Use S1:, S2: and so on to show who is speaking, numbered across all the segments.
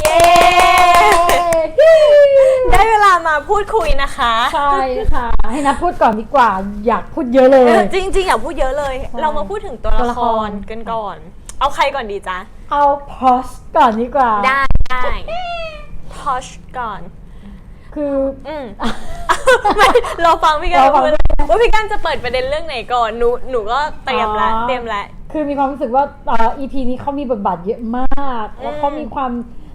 S1: เย้ ได้เวลามาพูดคุยนะคะ
S2: ใช่ค่ะ ให้นับพูดก่อนดีกว่า อยากพูดเยอะเลย
S1: จริงๆ อย่าพูดเยอะเลย
S2: ใช่
S1: เรามาพูดถึงตัว
S2: ตัว
S1: ละ
S2: ละ
S1: ค
S2: ค
S1: ร
S2: ร
S1: กันก่อน เอาใครก่อนดีจ๊ะ
S2: เอาพอสก่อนดีกว่า
S1: ได้ได้ทอชก่อน
S2: คือ
S1: อืมไม่เราฟังพี่กัน
S2: เราฟัง
S1: พูดว่าพี่กันจะเปิดประเด็นเรื่องไหนก่อน หนูหนูก็เตรียมละ
S2: อ๋อ
S1: เตรียมละ
S2: คือมีความรู้สึกว่าเอ่อ EP นี้เขามีบทบาทเยอะมาก แล้วเขามีความ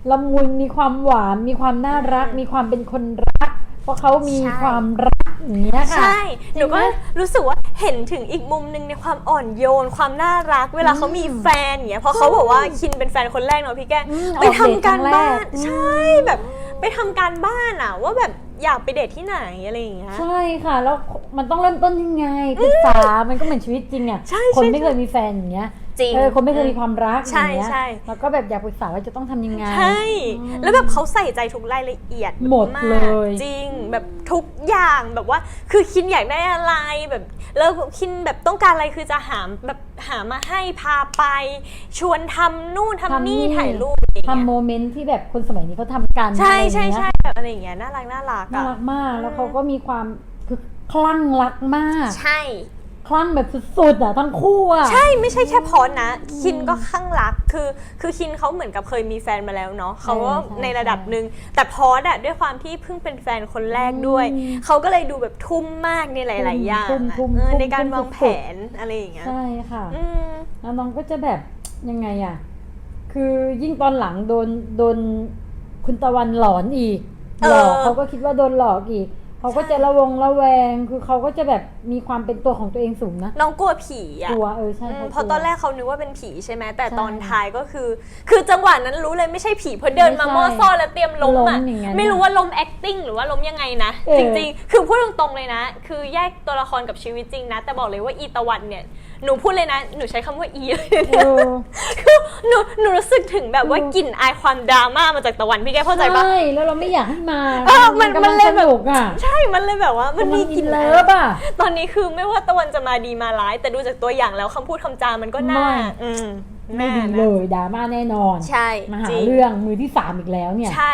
S2: ละมุนมีความหวานมีความน่ารัก
S1: อืม
S2: มีความเป็นคนรัก เพราะเขามี
S1: ใช่
S2: ความรักอย่างเงี้ยค่ะ
S1: ใช่ หนูก็
S2: จริงไหม
S1: รู้สึกว่าเห็นถึงอีกมุมหนึ่งในความอ่อนโยน ความน่ารัก เวลาเขามีแฟนอย่างเงี้ยเพราะเขาบอกว่าคินเป็นแฟนคนแรกเนาะพี่แก้ง
S2: อืม
S1: ไปทำการบ้าน
S2: ออกเดทครั้งแรก
S1: ใช่แบบไปทำการบ้านอะว่าแบบอยากไปเดทที่ไหนอะไรอย่างเงี้ย
S2: ใช่ค่ะ แล้วมันต้องเริ่มต้นยังไงศึกษามันก็เหมือนชีวิตจริงอะ
S1: ใช่
S2: คน
S1: ใช่
S2: ไม่เคยมีแฟนอย่างเงี้ย
S1: จริง
S2: เออคนไม่เคยมีความรัก
S1: ใช่
S2: อย่างเงี้ย
S1: ใช่
S2: แล้วก็แบบอยากปรึกษาว่าจะต้องทำยังไง
S1: ใช่แล้วแบบเขาใส่ใจทุกรายละเอียด
S2: หมดา
S1: ก
S2: เลย
S1: จริงแบบทุกอย่างแบบว่าคือคินอยากได้อะไรแบบแล้วคินแบบต้องการอะไรคือจะหาแบบหามาให้พาไป ชวนทำนู่นทำนี่ถ่ายรูปอะไรอย่าง
S2: ทำ
S1: เงี้ย
S2: โมเมนต์ที่แบบคนสมัยนี้เขาทำกัน
S1: ใช่
S2: อะไรอย่าง
S1: ใช่
S2: เงี้ย
S1: ใช่แบบอะไรอย่างเงี้ยน่ารักน่ารัก
S2: น่า
S1: อะ
S2: รักมากแล้วเขาก็มีความคือคลั่งรักมาก
S1: ใช่
S2: คลั่งแบบสุดๆอะทั้งคู่อะ
S1: ใช่ไม่ใช่แค่พอสนะ คินก็ข้างรักคือคือคินเขาเหมือนกับเคยมีแฟนมาแล้วเนาะเขาก็
S2: ใช่
S1: ในระดับหนึ่งแต่พอสอะด้วยความที่เพิ่งเป็นแฟนคนแรกด้วย
S2: อืม
S1: เขาก็เลยดูแบบทุ่มมากในหลาย ๆ อย่าง
S2: ทุ่ม
S1: อะ
S2: ทุ่ม
S1: เออ
S2: ทุ่ม
S1: ในการ
S2: ทุ่ม
S1: วางแผ
S2: สุด
S1: นอะไรอย่างเงี้ย
S2: ใช่ค่ะ
S1: อืม
S2: แล้วน้องก็จะแบบยังไงอะ คือยิ่งตอนหลังโดนโดนคุณตะวันหลอนอีก
S1: เออ
S2: หลอกเขาก็คิดว่าโดนหลอกอีก เขาก็
S1: ใช่
S2: จะระวงระแวง คือเขาก็จะแบบมีความเป็นตัวของตัวเองสูงนะ
S1: น้องกลัวผีอะ
S2: กลัวเออใช่
S1: อืม
S2: เขา
S1: เพราะ
S2: กลัว
S1: ตอนแรกเขานึกว่าเป็นผีใช่ไหมแต่
S2: ใช่
S1: ตอนท้ายก็คือ คือจังหวะนั้นรู้เลยไม่ใช่ผีเพราะเดินมา
S2: ไม่ใช่
S1: มั่วซ่อนแล้วเตรียมล้มอะ
S2: ล้มอย่างนั้น
S1: ไม่รู้ว่าล้ม acting หรือว่าล้มยังไงนะ
S2: เออ
S1: จริงๆ คือพูดตรงๆเลยนะ คือแยกตัวละครกับชีวิตจริงนะ แต่บอกเลยว่าอีตะวันเนี่ยหนูพูดเลยนะหนูใช้คำว่าอีเลย
S2: เออ
S1: คือหนูหนูรู้สึกถึงแบบว่ากลิ่นอายความดราม่ามาจากตะวันพี่แกเข้าใจปะ
S2: ใช่แล้วเราไม่อยากให้มา
S1: เออมัน
S2: กำ
S1: มั
S2: ลั
S1: น
S2: ง
S1: เลย
S2: ส
S1: แบบ
S2: นุกอะ
S1: ใช่มันเลยแบบว่ามันมีกลิ่น
S2: เลิ
S1: อาย
S2: ฟอะ
S1: ตอนนี้คือไม่ว่าตะวันจะมาดีมาร้าย แต่ดูจากตัวอย่างแล้วคำพูดคำจามันก็น่า
S2: ไม่
S1: อืม
S2: ไม่
S1: น่า
S2: ดี
S1: นะ
S2: เลยดราม่าแน่นอน
S1: ใช่
S2: มาหา
S1: จริง
S2: เรื่องมือที่สามอีกแล้วเนี่ย
S1: ใช่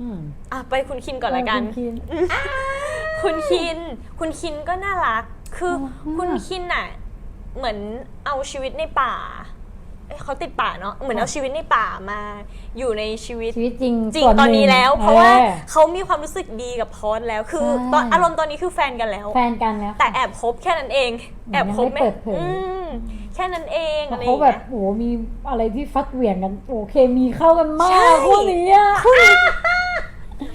S2: อืม
S1: อะไปคุณคินก่อนละกัน
S2: คุณคิน
S1: คุณคินคุณคินก็น่ารัก คือ
S2: น่ารักมาก
S1: คุณคินน่ะ เหมือนเอาชีวิตในป่า เอ้ยเขาติดป่าเนาะเหมือนเอาชีวิตในป่ามา อยู่ในชีวิต
S2: ชีวิตจริง
S1: จริง
S2: ส่ว
S1: ตอนนี้
S2: หง
S1: แล้ว เพราะว่า
S2: ออ
S1: เขามีความรู้สึกดีกับพอสแล้วคือ
S2: ใช่
S1: ตอนอารมณ์ตอนนี้คือแฟนกันแล้ว
S2: แฟนกันแล้ว
S1: แต่แอบคบแค่นั้นเอง แอบคบ
S2: ยังไม่เปิดเผย
S1: อืมแค่นั้นเอง
S2: แต่
S1: อะไรอ
S2: เขา
S1: ย่าง
S2: แบ
S1: เงี้
S2: บ
S1: ย
S2: โอ้โหมีอะไรที่ฟัดเหวี่ยงกันโอ้เคมีเข้ากันมา
S1: ใช่
S2: กคู่นี้อะ
S1: คู่นี้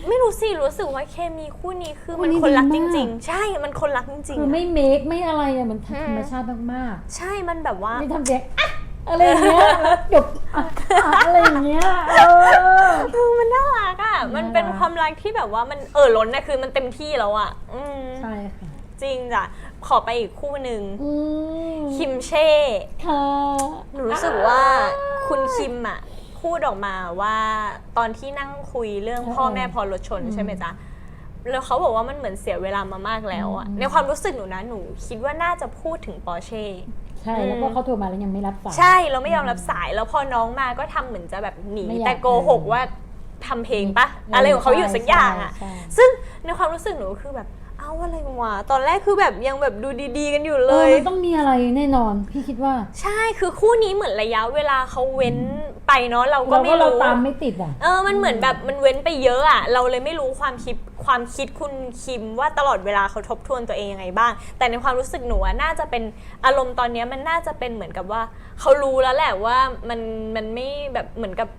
S1: ไม่รู้สิรู้สึกว่าเคมีคู่นี้คือ
S2: คู่
S1: มัน
S2: นี้
S1: คนรัก
S2: ดี
S1: จ
S2: มาก
S1: ริง ๆ ใช่ มันคนรักจริงๆ
S2: คือ
S1: อะ
S2: ไม่เมคไม่อะไรอะมัน
S1: อืม
S2: ธรรมชาติมาก
S1: ใช่มันแบบว่า
S2: ๆไม่ทำเสียงอะ อะไรอย่างเงี้ยแล้วจบอะอะอะไรอย่างเงี้ยเออ
S1: เออมันน่ารักอะ มันเป็น
S2: น่ารัก
S1: ความรักที่แบบว่ามันเออล้นนะคือมันเต็มที่แล้วอะ อืม
S2: ใช่ค่ะ
S1: จริงจ้ะ ขอไปอีกคู่หนึ่ง
S2: อืม
S1: คิมเช่
S2: ค่ะ
S1: หนูรู้สึกว่าคุณคิมอะพูดออกมาว่าตอนที่นั่งคุยเรื่องพ่อแม่พอรถชนใช่ไหมจ๊ะ แล้วเขาบอกว่ามันเหมือนเสียเวลามามากแล้วอะในความรู้สึกหนูนะหนู คิดว่าน่าจะพูดถึงปอร์เช่
S2: ใช่ แล้วก็เขาโทรมาแล้วยังไม่รับสาย
S1: ใช่เราไม่ยอมรับสายแล้วพอน้องมาก็ทำเหมือนจะแบบหนี
S2: ไม่อยาก
S1: แต่โกหกว่าทำเพลงปะ
S2: เอออ
S1: อะไรของเขาอยู่สักอย่างอะ
S2: ใช่ใช่
S1: ซึ่งในความรู้สึกหนูคือแบบเอาอะไรวะตอนแรกคือแบบยังแบบดูดีๆ กันอยู่เล
S2: เออยมันต้องมีอะไรแน่นอน พี่คิดว่า
S1: ใช่คือคู่นี้เหมือนระยะเวลาเขาเว้น ไปเนาะเราก็
S2: เรา
S1: ไม่
S2: ก็เรา
S1: รู้
S2: ตามไม่ติดอะ
S1: เออมันเหมือนแบบมันเว้นไปเยอะอะเราเลยไม่รู้ความคิดความคิดคุณคิมว่าตลอดเวลาเขาทบทวนตัวเองยังไงบ้าง แต่ในความรู้สึกหนูอะน่าจะเป็นอารมณ์ตอนเนี้ยมันน่าจะเป็นเหมือนกับว่าเขารู้แล้วแหละว่ามันมันไม่แบบเหมือนกับ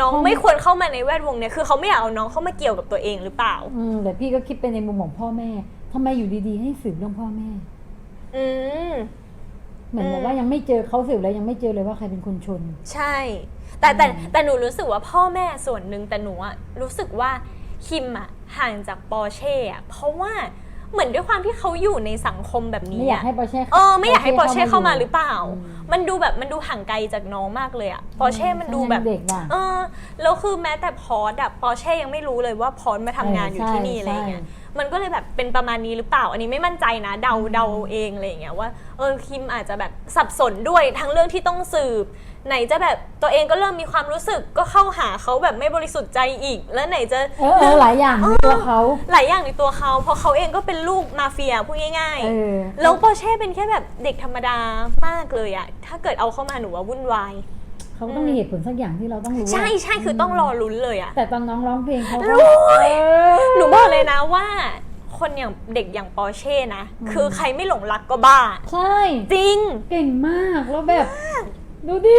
S1: น้อง
S2: อืม
S1: ไม่ควรเข้ามาในแวดวงเนี้ยคือเขาไม่อยากเอาน้องเข้ามาเกี่ยวกับตัวเองหรือเปล่า
S2: อืมแต่พี่ก็คิดไปในมุมของพ่อแม่ทำไมอยู่ดีๆ ให้สืบเรื่องพ่อแม่
S1: อืม
S2: เหมือน
S1: อืม
S2: แบบว่ายังไม่เจอเขาสืบแล้วยังไม่เจอเลยว่าใครเป็นคนชน
S1: ใช่ แต่แต่แต่หนูรู้สึกว่าพ่อแม่ส่วนหนึ่งแต่หนูอะรู้สึกว่าคิมอะห่างจากปอร์เช่อะเพราะว่าเหมือนด้วยความที่เขาอยู่ในสังคมแบบ
S2: ไม่
S1: นี้
S2: อยาก
S1: อะ
S2: ให้ปอร์เช่
S1: เออไม่อยากให้ปอร์เช่เข้ามาหรือเปล่า
S2: อืม
S1: มันดูแบบมันดูห่างไกลจากน้องมากเลยอะปอร์เช่มันดูแบบ
S2: ยังเด็กอะ
S1: เออแล้วคือแม้แต่พอสอะปอร์เช่ยังไม่รู้เลยว่าพอสมาทำงานอยู่ที่นี่อะไรอย่างเงี้ย
S2: ใช่
S1: มันก็เลยแบบเป็นประมาณนี้หรือเปล่า อันนี้ไม่มั่นใจนะเดาเดาเองอะไรอย่างเงี้ยว่าเออคิมอาจจะแบบสับสนด้วยทั้งเรื่องที่ต้องสืบ ไหนจะแบบตัวเองก็เริ่มมีความรู้สึกก็เข้าหาเขาแบบไม่บริสุทธิ์ใจอีก แล้วไหนจะ
S2: เออเออหลายอย่างในตัวเขา
S1: หลายอย่างในตัวเขาเพราะเขาเองก็เป็นลูกมาเฟียพูดง่าย
S2: เออ
S1: ๆแล้วปอร์เช่เป็นแค่แบบเด็กธรรมดามากเลยอะถ้าเกิดเอาเข้ามาหนูว่าวุ่นวาย
S2: เขาต้องมีเหตุผลสักอย่างที่เราต้องรู้
S1: ใช่ใช่คือต้องรอลุ้นเลยอะ
S2: แต่ตอนน้องร้องเพลงเขาก็
S1: รู้
S2: เออ
S1: หนูบอกเลยนะว่า คนอย่างเด็กอย่างปอร์เช่นะคือใครไม่หลงรักก็บ้า
S2: ใช่
S1: จริง
S2: เก่งมากแล้วแบบ ดูดิ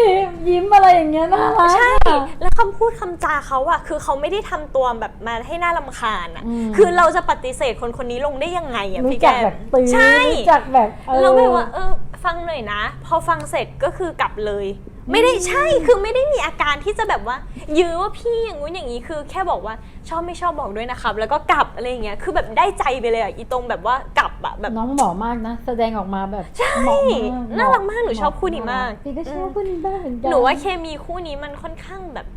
S2: ยิ้มอะไรอย่างเงี้ยน่ารัก
S1: ใช่
S2: อะ
S1: แล้วคำพูดคำจาเขาอะคือเขาไม่ได้ทำตัวแบบมาให้หน่าลำคาญอะ
S2: อืม
S1: คือเราจะปฏิเสธคนคนนี้ลงได้ยังไงอะ
S2: รู้
S1: พี่
S2: จั
S1: แก้
S2: ก
S1: ม
S2: แบบตื้อ
S1: ใช่
S2: รู้จักแบบเออ
S1: เราแบบว่าเออฟังหน่อยนะ พอฟังเสร็จก็คือกลับเลย ไม่ได้ใช่คือไม่ได้มีอาการที่จะแบบว่า ยื้อว่าพี่อย่างงู้นอย่างนี้คือ แค่บอกว่าชอบไม่ชอบบอกด้วยนะครับ แล้วก็กลับอะไรอย่างเงี้ยคือแบบได้ใจไปเลยอะอีตรงแบบว่ากลับอะแบบ
S2: น้องเหมาะมากนะ แสดงออกมาแบบ
S1: ใช่
S2: เหมาะมาก
S1: น่ารักมากหนูชอบคู่นี้มาก
S2: พี่ก็ชอบคู่นี้บ้างเหมือนกัน
S1: หนูว่าเคมีคู่นี้มันค่อนข้างแบบ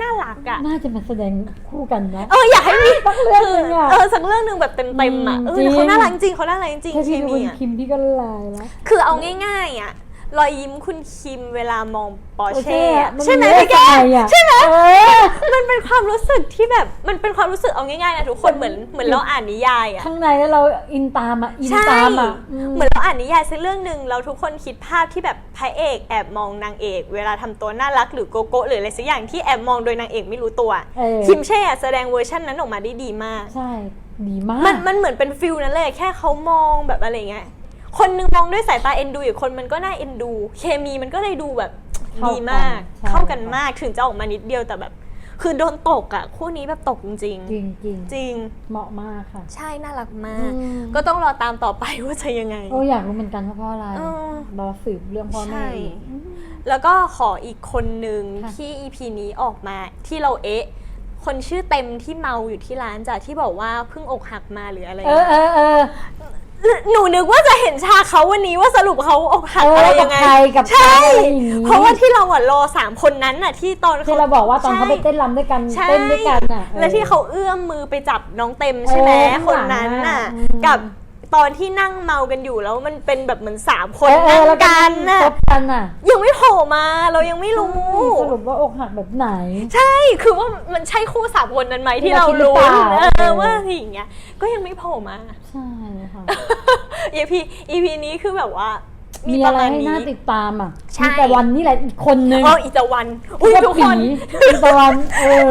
S1: น่ารักอะ
S2: น่าจะมาแสดงคู่กันนะ
S1: เอออยากให้มี
S2: สักเรื่องหนึ่งอะ
S1: เออสักเรื่องหนึ่งแบบเต็มๆอะ
S2: อืม
S1: เออ
S2: จริง
S1: เขาน่ารักจริงเขาน่ารักจริง
S2: ถ้า
S1: เค
S2: พี่ดู
S1: มี
S2: คุณ
S1: อะ
S2: คิมพี่ก็ลายแล้ว
S1: คือเอาง่ายๆอะ รอยยิ้มคุณคิมเวลามองปอร์เช่อะ
S2: โอเคอะ
S1: ใช่ไหม
S2: มันมี
S1: พี่แก
S2: อะไรอะ
S1: ใช่ไหม
S2: เออ
S1: มันเป็นความรู้สึกที่แบบมันเป็นความรู้สึกเอาง่ายๆนะทุกคนเหมือนเหมือนเราอ่านนิยายอะ
S2: ข้างในแล้วเราอินตามอะอิน
S1: ใช่
S2: ตามอะอืม
S1: เหมือนเราอ่านนิยายสักเรื่องหนึ่งเราทุกคนคิดภาพที่แบบพระเอกแอบมองนางเอก เวลาทำตัวน่ารักหรือโกโก้หรืออะไรสักอย่างที่แอบมองโดยนางเอกไม่รู้ตัว
S2: เออ
S1: คิมเช่อะแสดงเวอร์ชันนั้นออกมาได้ดีมาก
S2: ใช่ดีมาก
S1: มันมันเหมือนเป็นฟิลนั้นเลยแค่เขามองแบบอะไรเงี้ย คนหนึงมองด้วยสายตาเอ็นดูอีกคนมันก็น่าเอ็นดู เคมีมันก็เลยดูแบบ
S2: เข้ากัน
S1: ดีมาก
S2: ใช่
S1: เข้ากันมากถึงจะออกมานิดเดียวแต่แบบ คือโดนตกอะ คู่นี้แบบตกจริง
S2: จริงจริง
S1: ๆจริง
S2: เหมาะมากค่ะ
S1: ใช่น่ารักมาก
S2: อืม
S1: ก็ต้องรอตามต่อไปว่าจะยังไง
S2: โอ้อยากรู้เหมือนกันว่าเพราะอะไร
S1: เออ
S2: รอสืบเรื่องพ่อ
S1: ใช่
S2: แม่อีก
S1: แล้วก็ขออีกคนหนึ่ง
S2: ค่ะ
S1: ที่ EP นี้ออกมาที่เราเอ๊ะ คนชื่อเต็มที่เมาอยู่ที่ร้านจ้ะที่บอกว่าเพิ่งอกหักมาหรืออะไร
S2: เออเออเออ
S1: หนูนึกว่าจะเห็นฉากเขาวันนี้ว่าสรุปเขาอกหัก
S2: เออ
S1: อะไร
S2: กั
S1: ยั
S2: บ
S1: งไง
S2: ใครกับ
S1: ใช่
S2: ใครอะไรอย่างนี้
S1: เพราะว่าที่เราอะรอสามคนนั้นน่ะ ที่ตอน
S2: ที่เราบอกว่าตอนเขาไป
S1: ใช่
S2: เต้นรำด้วยกัน
S1: ใช่
S2: เต้นด้วยกันอะออ
S1: และที่เขาเอื้อมมือไปจับน้องเต็มใช่ไหม
S2: เออข้างหลัง
S1: คนนั้นน่ะ
S2: อะอืม
S1: กับ ตอนที่นั่งเมากันอยู่แล้วมันเป็นแบบเหมือนสามค
S2: เอนอเอ
S1: นั่
S2: องแล้วก็
S1: กันน่ะ
S2: คบกันอะ
S1: ยังไม่โผล่มาเรายังไม่รู้
S2: สรุปว่าอกหักแบบไหน
S1: ใช่คือว่ามันใช่คู่สามคนนั้นไหมที่
S2: ที่
S1: เรา
S2: เราคิดหรือ
S1: รู้
S2: เปล่า
S1: เอ
S2: เอ
S1: อ
S2: อ
S1: ว่าอย่างเงี้ยก็ยังไม่โผล่มา
S2: ใช่ค่ะ
S1: EP EP นี้คือแบบว่า มี
S2: มี
S1: ป
S2: อะ
S1: ระ
S2: ไร
S1: มาณ
S2: ให้
S1: นี้
S2: น่าติดตามอะ
S1: ใช่
S2: มีแต่วันนี่แหละอีกคนนึง
S1: อ๋ออีตะวันอุ้ย
S2: ก็
S1: ทุก
S2: ผี
S1: คน
S2: อีตะวันเออ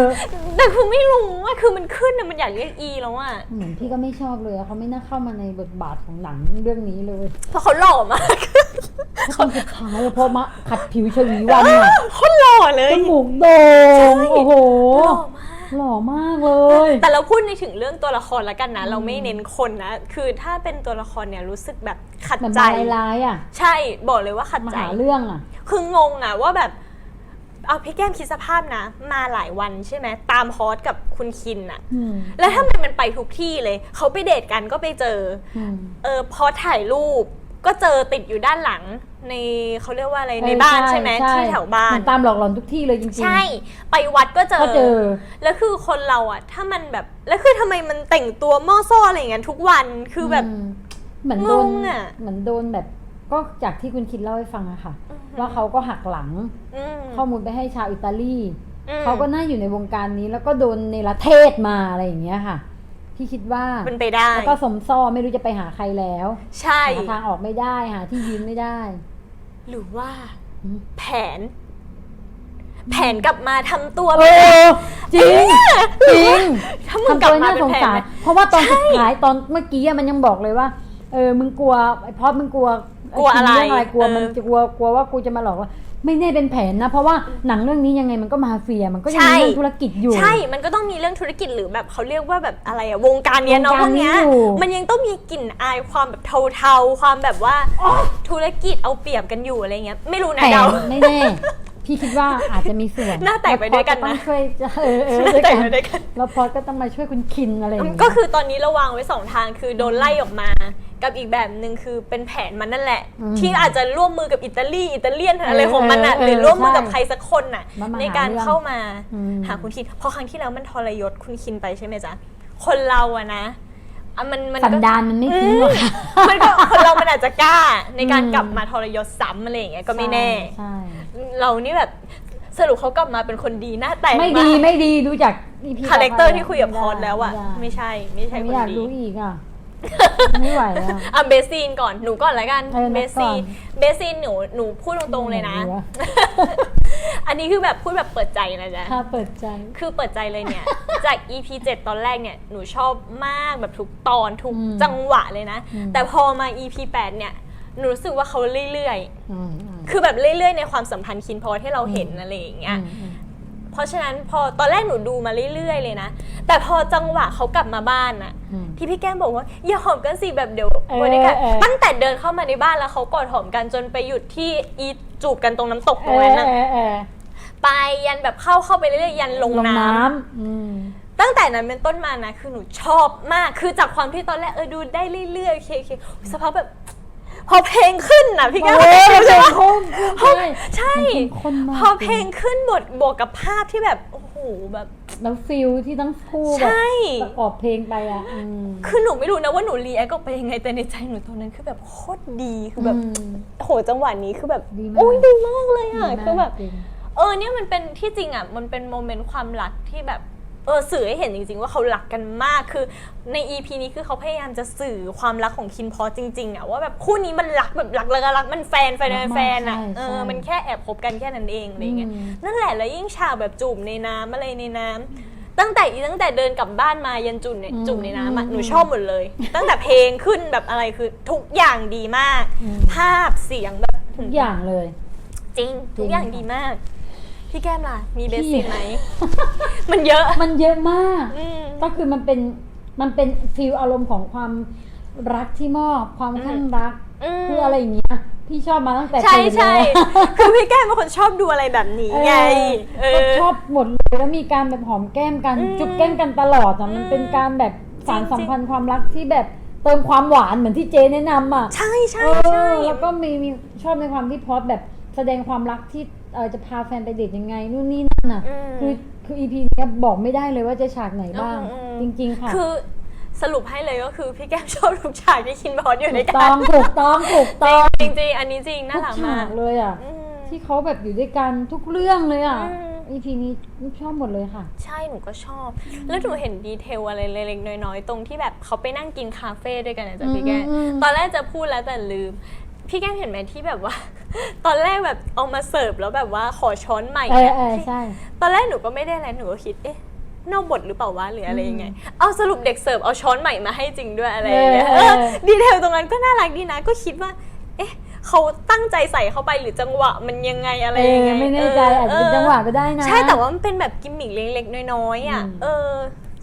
S1: แต่คือไม่รู้ว่าคือมันขึ้นอะมันอยากเรียกอีแล้วอะ
S2: เหมือนพี่ก็ไม่ชอบเลยอะเขาไม่น่าเข้ามาในบทบาทของหนังเรื่องนี้เลย
S1: เพราะเขาหล่อมาก
S2: ตอนสุดท้ายอะพอมาขัดผิวชวีวันอะ
S1: เขาหล่อเลย
S2: จมูกโด่
S1: ใช่
S2: งโอ้โห
S1: หล่อมาก
S2: หล่อมากเลย
S1: แต่เราพูดในถึงเรื่องตัวละครแล้วกันนะ เราไม่เน้นคนนะ คือถ้าเป็นตัวละครเนี่ยรู้สึกแบบขัด
S2: เหมือน
S1: ใจ
S2: มาลายๆอะ
S1: ใช่บอกเลยว่าขัด
S2: มา
S1: ใจ
S2: หาเรื่องอะ
S1: คืองงอะว่าแบบเอาพี่แก้มคิดสภาพนะ มาหลายวันใช่ไหมตามฮอสกับคุณคินอะ
S2: อืม
S1: แล้วทำไมมันไปทุกที่เลย เขาไปเดทกันก็ไปเจอ
S2: อืม
S1: เออพอถ่ายรูป ก็เจอติดอยู่ด้านหลังในเขาเรียกว่าอะไรใน
S2: เออ
S1: บ้าน
S2: ใช่
S1: ใช่ไหม
S2: ใช่
S1: ที่แถวบ้า
S2: เห
S1: น
S2: มือนตามหลอกหลอนทุกที่เลยจริงๆ
S1: ใช่ ไปวัดก็เจอ
S2: ก็เจอ
S1: แล้วคือคนเราอะถ้ามันแบบแล้วคือทำไมมันแต่งตัวหม้อซ่ออะไรอย่างเงี้ยทุกวันคือแบบ
S2: มเหมือนโดน
S1: งงอะ
S2: เหมือนโดนแบบก็จากที่คุณคิดเล่าให้ฟังอะค่ะ
S1: อือฮึ
S2: ว่าเขาก็หักหลัง
S1: อืม
S2: ข้อมูลไปให้ชาวอิตาลี
S1: อืม
S2: เขาก็น่าอยู่ในวงการนี้แล้วก็โดนเนรเทศมาอะไรอย่างเงี้ยค่ะ พี่คิดว่า
S1: เป็นไปได้
S2: แล้วก็สมซ้อไม่รู้จะไปหาใครแล้ว
S1: ใช่
S2: หาทางออกไม่ได้หาที่ยืนไม่ได้
S1: หรือว่า
S2: อืม
S1: แผน แผนกลับมาทำตัว
S2: เออจริงจริง
S1: ถ้ามึง
S2: ทำ
S1: กลั
S2: ตั
S1: บ
S2: ว
S1: มา
S2: น่า
S1: เป็
S2: ส
S1: น
S2: ง
S1: แผน
S2: สาร
S1: นะ
S2: เพราะว่าตอนสุดท้ายตอนเมื่อกี้อะมันยังบอกเลยว่าเออมึงกลัวไอ้พอดมึงกลัว
S1: กลัวอะไร
S2: เรื่องอะไรกลัว
S1: เออ
S2: มันจะกลัวกลัวว่ากูจะมาหลอกว่า ไม่แน่เป็นแผนนะ เพราะว่าหนังเรื่องนี้ยังไงมันก็มาเฟียมันก็ยังมีเรื่องธุรกิจอยู่
S1: ใช่ มันก็ต้องมีเรื่องธุรกิจหรือแบบเขาเรียกว่าแบบอะไรอะวงการเนี้ยเนาะ
S2: วง
S1: พ
S2: กาวร
S1: ก
S2: นี้
S1: เนี้ย
S2: อยู่
S1: มันยังต้องมีกลิ่นอายความแบบเทาๆ ความแบบว่าธุรกิจเอาเปรียบกันอยู่อะไรเงี้ยไม่รู้นะ
S2: แผ
S1: เดา
S2: นไม่แน่พี่คิดว่าอาจจะมีส่วน
S1: หน้าแตกไปด้วยกันนะ
S2: แล้วพอดก็ต้องช่วยจะเออเออ
S1: หน้า
S2: ด้วย
S1: แต
S2: กั
S1: ก
S2: น
S1: ไปด้วยกัน
S2: แล้วพอดก็ต้องมาช่วยคุณคินอะไรอย่างเงี้ย
S1: ก็คือตอนนี้ระวางไว้สองทางคือโดนไล่ออกมา กับอีกแบบหนึ่งคือเป็นแผนมันนั่นแหละ
S2: อืม
S1: ที่อาจจะร่วมมือกับอิตาลีอิตาเลียนอะไรของมันอะ
S2: เออ
S1: หรือ
S2: เออ
S1: ร่วมมือกับ
S2: ใช่
S1: ใครสักคนน่ะ
S2: มามา
S1: ในการ
S2: หาเรื่อง
S1: เข้ามา
S2: อืม
S1: หาคุณคินเพราะครั้งที่แล้วมันทรยศคุณคินไปใช่ไหมจ๊ะคนเราอะนะอะมันมัน
S2: สัน
S1: ก็
S2: ดานมันไม่ทิ้งหรอกค่ะ
S1: มันก็คนเรามันอาจจะกล้าในการ
S2: อืม
S1: กลับมาทรยศซ้ำอะไรอย่างเงี้ยก็ไม่แน่
S2: ใช่
S1: เรานี่แบบสรุปเขากลับมาเป็นคนดีหน้าแตก
S2: ไม่
S1: มา
S2: ดี
S1: ก
S2: ไม่ดีดูจาก EP
S1: คาแรคเตอร์
S2: ต่ไป
S1: ที่คุยกับพอดแล้วอะ
S2: ไม่
S1: ไม่ใช่ไม่ใช่
S2: ไม่
S1: คน
S2: อยาก
S1: ดี
S2: ดูอีกอะ ไม่ไหวอะ
S1: อะเบสซีนก่อนหนูก่อนแล้วกัน
S2: เออ
S1: เบ
S2: นัด
S1: ส
S2: ก่
S1: ซี
S2: อน
S1: นเบสซีนหนูหนูพูดตรงๆเลยนะ
S2: ไม่ไหววะ
S1: อันนี้คือแบบพูดแบบเปิดใจนะจ๊ะ
S2: ถ้าเปิดใจ
S1: คือเปิดใจเลยเนี่ย จาก EP 7 ตอนแรกเนี่ย หนูชอบมากแบบทุกตอนทุก
S2: อืม
S1: จังหวะเลยนะ
S2: อืม
S1: แต่พอมา EP 8 เนี่ย หนูรู้สึกว่าเขาเรื่อย
S2: อืมอืม
S1: ๆ คือแบบเรื่อยๆ ในความสัมพันธ์คินพอที่เราเห็นอะไรอย่างเงี้ย
S2: อืมอืม
S1: เพราะฉะนั้นพอตอนแรกหนูดูมาเรื่อยๆ เลยนะ แต่พอจังหวะเขากลับมาบ้านน่ะ
S2: อืม
S1: ที่พี่แก้มบอกว่าอย่าหอมกันสิแบบเดี๋ยว
S2: เออ
S1: วันนี้กัน
S2: เออ
S1: ตั้งแต่เดินเข้ามาในบ้านแล้วเขากอดหอมกันจนไปหยุดที่อีจูบกันตรงน้ำตกต
S2: เอ
S1: รง
S2: อ
S1: นั้นน่ะ
S2: เออเออ
S1: ไปยันแบบเข้าเข้าไปเรื่อยๆยันลงน้ำ
S2: อืม
S1: ตั้งแต่นั้นเป็นต้นมานะคือหนูชอบมากคือจากความที่ตอนแรกเออดูได้เรื่อยๆโอเคโอเคสักพักแบบ พอเพลงขึ้นน่ะพี่แก้ว
S2: โอ้ย
S1: ใช่ไหม
S2: เพลงข้น
S1: ใช่
S2: มันเข้มข้นมาก
S1: พอเพลงขึ้นบทบวกกับภาพที่แบบโอ้โหแบบ
S2: แล้วฟิลที่ทั้งคู่แบ
S1: ใช่
S2: บประกอบเพลงไปอะอืม
S1: คือหนูไม่รู้นะว่าหนูรีแอคออกไปยังไงแต่ในใจหนูตอนนั้นคือแบบโคตรดีคือแบบ
S2: อืม
S1: โหจังหวะนี้คือแบบ
S2: ดีมาก
S1: โอ้ยดีมากเลยอะ
S2: ดีมาก
S1: คือแบบ
S2: จริง
S1: เออเนี่ยมันเป็นที่จริงอะมันเป็นโมเมนต์ความรักที่แบบ เออสื่อให้เห็นจริง ๆ ว่าเขารักกันมากคือใน EP นี้คือเขาพยายามจะสื่อความรักของคินพอจริงๆอะว่าแบบคู่นี้มันรักแบบรักแล้วก็รักมันแฟนแฟน
S2: รักมาก
S1: แฟนอะ
S2: ใช่
S1: เออ
S2: ใช่
S1: มันแค่แอบคบกันแค่นั้นเองอะไรเงี้ย
S2: อืม
S1: นั่นแหละแล้วยิ่งฉากแบบจูบในน้ำอะไรในน้ำตั้งแต่ตั้งแต่เดินกลับบ้านมายันจูบในจูบในน้ำอะหนูชอบหมดเลย ตั้งแต่เพลงขึ้นแบบอะไรคือทุกอย่างดีมาก
S2: อืม
S1: ภาพเสียงแบบ
S2: ทุกอย่างเลย
S1: จริง ทุกอย่างดีมาก พี่แก้มล่ะ มีเบส
S2: พี่
S1: ซีนไหม มันเยอะ
S2: มันเยอะมาก
S1: อืม
S2: ก็คือมันเป็นมันเป็นฟีลอารมณ์ของความรักที่มอบความข้างรัก
S1: ม
S2: คืออะไรอย่างเงี้ยพี่ชอบมาตั้งแต่
S1: ใช่
S2: เกิด
S1: ใช่
S2: เลย
S1: คือพี่แก้มเป็นคนชอบดูอะไรแบบนี้
S2: เออ
S1: ไง เอ
S2: ก็
S1: อ
S2: ชอบหมดเลยแล้วมีการแบบหอมแก้มกัน
S1: อืม
S2: จุบแก้มกันตลอดอะมัน
S1: อืม
S2: เป็นการแบบสาร
S1: จริงๆ
S2: สัมพันธ์ความรักที่แบบเติมความหวานเหมือนที่เจแนะนำอะ
S1: ใช่ใช่
S2: เอ
S1: ใช่
S2: อแล้วก็มีมีชอบในความที่พอดแบบแสดงความรักที่ เออจะพาแฟนไปเดทยังไงนู่นนี่นั่นอะ
S1: อืม
S2: คือคืออีพีนี้ยบอกไม่ได้เลยว่าจะฉากไหนบ้าง
S1: อืม
S2: จริง ๆ ค่ะ
S1: คือสรุปให้เลยก็คือพี่แก้มชอบทุกฉากที่คินบอสอยู่ใน
S2: ถูก
S1: กั
S2: ต้อนงถูกต้องถูกต้อง
S1: จริงจริงๆอันนี้จริงน่า
S2: ทุก
S1: รัก
S2: ฉามา
S1: ก
S2: กเลยอะ
S1: อืม
S2: ที่เขาแบบอยู่ด้วยกันทุกเรื่องเลยอะ
S1: อืม
S2: อีพีนี้ชอบหมดเลยค่ะ
S1: ใช่หนูก็ชอบ แล้วหนูเห็นดีเทลอะไรเล็กๆน้อยๆ ตรงที่แบบเขาไปนั่งกินคาเฟ่ด้วยกันนะจ๊ะพี่แก้ม
S2: อืมอืม
S1: ตอนแรกจะพูดแล้วแต่ลืม พี่แก้มเห็นไหมที่แบบว่า ตอนแรกแบบเอามาเสิร์ฟแล้วแบบว่าขอช้อนใหม่
S2: เออ
S1: อะ
S2: เออใช่
S1: ตอนแรกหนูก็ไม่ได้อะไรหนูก็คิดเอ๊ะนอกบทหรือเปล่าวะหรืออะไรยังไง เอาสรุปเด็กเสิร์ฟเอาช้อนใหม่มาให้จริงด้วยอะไรอย่างเงี้ย
S2: เออเออ
S1: เออดีเทลตรงนั้นก็น่ารักดีนะ ก็คิดว่า เอ๊ะเขาตั้งใจใส่เข้าไปหรือจังหวะมันยังไงอะไร
S2: เอ
S1: ยัง
S2: อ
S1: ไง
S2: ไม่แน่ใจอาจจะเป็นจังหวะก็ได้นะ
S1: ใช่แต่ว่ามันเป็นแบบกิมมิคเล็กๆน้อยๆอะ
S2: อืม
S1: เออ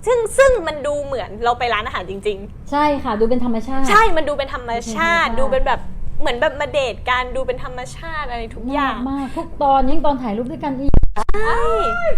S1: ซึ่งซึ่งมันดูเหมือนเราไปร้านอาหารจริง
S2: ใช่ค่ะดูเป็นธรรมชาติ
S1: ๆใช่มันดูเป็นธรรมชาติ
S2: เป็นธรรมชาติ
S1: ดูเป็นแบบ เหมือนแบบมาเดทกันดูเป็นธรรมชาติอะไรทุกอย่าง
S2: มากทุกตอนยิ่งตอนถ่ายรูปด้วยกันอีก
S1: ใช่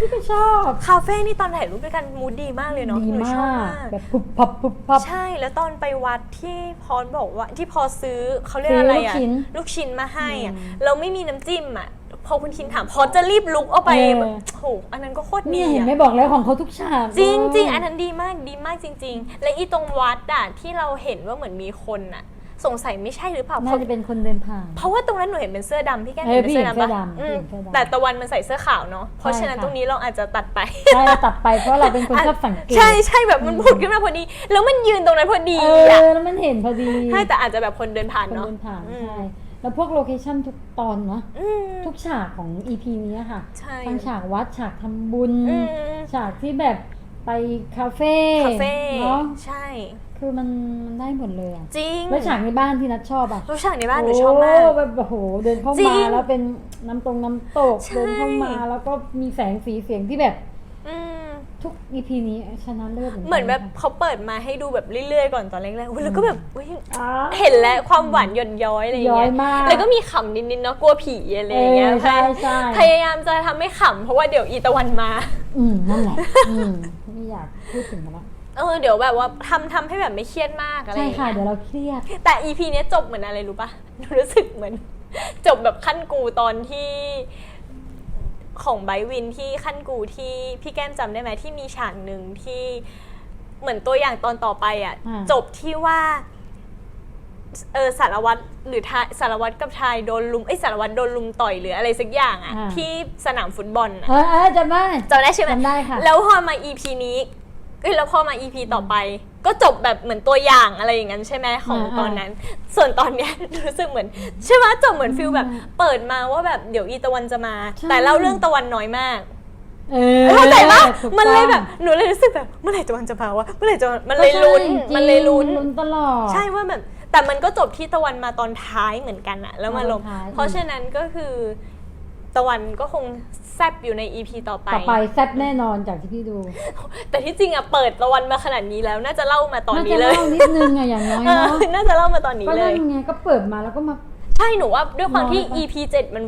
S2: พี่ก็ชอบ
S1: คาเฟ่นี่ตอนถ่ายรูปด้วยกันมูดดีมากเลยเนาะ
S2: ดี
S1: หนู
S2: มา
S1: ชอบ
S2: ก
S1: มาก
S2: แบบปุบปับปุบปับ
S1: ใช่แล้วตอนไปวัดที่พอบอกว่าที่พอซื้อเขาเรียกอะไรอะ
S2: ซื้อลูกชิ้น
S1: ลูกชิ้นมาให้อะ
S2: อืม
S1: เราไม่มีน้ำจิ้มอะพอคุณคินถามพอจะรีบลุกเอาไป
S2: เออ
S1: แบบโหอันนั้นก็โคตร
S2: นี่
S1: ดี
S2: เห็น
S1: อะ
S2: ไหม่บอกแล้วของเขาทุกฉาก
S1: จริงจริง
S2: เลย
S1: อันนั้นดีมากดีมากจริง ๆ และอีตรงวัดอะที่เราเห็นว่าเหมือนมีคนอะ สงสัยไม่ใช่หรือเปล่าเพ
S2: น่า
S1: ราะ
S2: จะเป็นคนเดินผ่าน
S1: เพราะว่าตรงนั้นหนูเห็นเป็นเสื้อดำพี่แก้ม
S2: เอ
S1: เห็
S2: อน
S1: เป็นเสื้อ
S2: พี่เห็น
S1: ดำปะ
S2: เสื้อดำ
S1: อืม
S2: พี่เห็นเสื้อดำ
S1: แต่ตะวันมันใส่เสื้อขาวเนาะเพราะฉะนั้น
S2: ใช่ค่ะ
S1: ตรงนี้เราอาจจะตัดไป
S2: ใช่เราตัดไปเพราะเราเป็นคนชอบสังเกต
S1: ใช่ใช่แบบมันผุดขึ้นมาพอดี แล้วมันยืนตรงนั้นพอดี
S2: เอ
S1: อะ
S2: อแล้วมันเห็นพอดี
S1: ใช่แต่อาจจะแบบคนเดินผ่าน
S2: คน
S1: เนาะ
S2: เดินผ่าน
S1: อืม
S2: ใช่แล้วพวกโลเคชั่นทุกตอนเนาะ
S1: อืม
S2: ทุกฉากของ EP นี้ค่ะ
S1: ใช่
S2: ทั้งฉากวัดฉากทำบุญ
S1: อืม
S2: ฉากที่แบบ ไปคาเฟ่
S1: คาเฟ่
S2: เนาะ
S1: ใช่
S2: คือมันมันได้หมดเลยอะ
S1: จริง
S2: แล้วฉากในบ้านที่นัดชอบอะ
S1: ทุกฉากในบ้านหนูชอบมาก
S2: โแบบโอ้โห เดินเข้า
S1: จริ
S2: มางแล้วเป็นน้ำตรงน้ำตก
S1: ใช่
S2: เดินเข้ามาแล้วก็มีแสงสีเสียงที่แบบ
S1: อืม
S2: ทุก EP นี้ชนะเลิศเหมือนกัน
S1: เหมือนแบบเขาเปิดมาให้ดูแบบเรื่อยๆก่อนตอนแรกๆอุ๊ยแล้วก็แบบอุ๊ย
S2: อ่า
S1: เห็นแล้วความหวานหย่อนย้อยอะไรอย่าง
S2: ย้อ
S1: เงี้
S2: ย
S1: ย
S2: มาก
S1: แล้วก็มีขำนิดๆเนาะกลัวผีอะไรอย่างเงี้ย
S2: เออใช่ใช่
S1: พยายามจะทำให้ขำเพราะว่าเดี๋ยวอีตะวันมา
S2: อืมนั่นแหละอืม ไม่อยากพูดถึงมันละ
S1: เออเดี๋ยวแบบว่าทำทำให้แบบไม่เครียดมากอะไรอ
S2: ใช่
S1: ย่าง
S2: ค่ะ
S1: เงี้ย
S2: เดี๋ยวเราเครียด
S1: แต่ EP เนี้ยจบเหมือนอะไรรู้ปะหนูรู้สึกเหมือน จบแบบขั้นกูตอนที่ของไบร์ทวินที่ขั้นกูที่พี่แก้มจำได้ไหมที่มีฉากหนึ่งที่เหมือนตัวอย่างตอนต่อไปอะ
S2: อ่า
S1: จบที่ว่า เออสารวัตรหรือทายสารวัตรกับทายโดนลุมไอยสารวัตรโดนลุมต่อยหรืออะไรสักอย่างอะ
S2: อ่า
S1: ที่สนามฟุตบอลอะ
S2: เออเออจำได้
S1: จำได้ใช่ไหม
S2: จำได้ค่ะ
S1: แล้วพอมา EP นี้เอ้ยแล้วพอมา EP ต่อไป ก็จบแบบเหมือนตัวอย่างอะไรอย่างนั้นใช่ไหมของ
S2: อ่า
S1: ตอนนั้น ส่วนตอนเนี้ย รู้สึกเหมือนใช่ไหมจบเหมือนฟิลแบบ
S2: อืม
S1: เปิดมาว่าแบบเดี๋ยวอีตะวันจะมา
S2: ใช่
S1: แต่เล่าเรื่องตะวันน้อยมาก
S2: เออ
S1: เข้าใจปะ
S2: ถูก
S1: มันเลย
S2: ต้อง
S1: แบบหนูเลยรู้สึกแบบเมื่อไหร่ตะวันจะมาวะเมื่อไหร่จะมามันเลยลุ้น
S2: ก็ใช่
S1: มันเลยลุ้น
S2: จริงลุ้นตลอด
S1: ใช่ว่าแบบ แต่มันก็จบที่ตะวันมาตอนท้ายเหมือนกันอะแล้วมาลง
S2: มาตอนท้าย
S1: เพราะฉะนั้นก็คือตะวันก็คงแซบอยู่ใน EP ต่อไป
S2: ต่อไปแซ่บแน่นอนจากที่พี่ดู
S1: แต่ที่จริงอะเปิดตะวันมาขนาดนี้แล้ว น่าจะเล่ามาตอนนี้เลยา
S2: จะเล่านิดนึงอะอย่างน้อย
S1: เออ
S2: เนาะ
S1: น่าจะเล่ามาตอนนี้
S2: ก็
S1: เล
S2: นั่
S1: ย
S2: นไงก็เปิดมาแล้วก็มา
S1: ใช่หนูว่าด้วยความที่
S2: น้อยปะ
S1: EP 7 มัน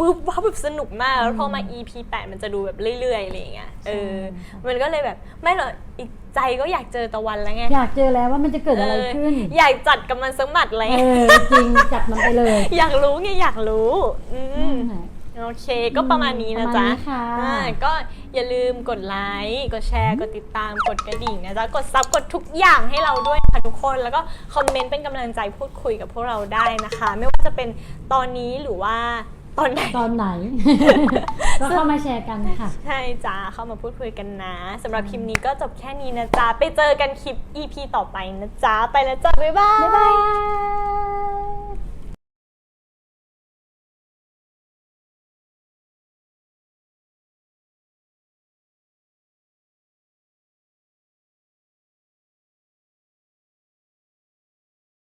S1: วืบวับแบบสนุกมาก แล้วพอมา EP 8 มันจะดูแบบเรื่อยๆอะไรอย่างเงี้ยเออ
S2: ใช่
S1: มันก็เลยแบบไม่หรอกอีกใจก็อยากเจอตะวันแล้วไง
S2: อยากเจอแล้วว่ามันจะเกิดอะไรขึ้น
S1: เอออยากจัดกับมันสักหมัดอะไร
S2: เออจริงจัดมันไปเลย
S1: อยากรู้ไงอยากรู้อืม
S2: นั่นแหละ
S1: โอเค ก็ประมาณนี้นะจ๊ะ
S2: ประมาณนี้ค่ะ
S1: อ่าก็อย่าลืมกดไลค์กดแชร์กดติดตามกดกระดิ่งนะจ๊ะกดซับกดทุกอย่างให้เราด้วยค่ะทุกคน แล้วก็คอมเมนต์เป็นกำลังใจพูดคุยกับพวกเราได้นะคะ ไม่ว่าจะเป็นตอนนี้หรือว่า ตอนไหน
S2: ตอนไหน ก็เข้ามาแชร์กันค่ะ
S1: ใช่จ้าเข้ามาพูดคุยกันนะสำหรับคลิปนี้ก็จบแค่นี้นะจ๊ะไปเจอกันคลิป EP ต่อไปนะจ๊ะไปแล้วจ้าบ๊ายบาย
S2: บ๊ายบาย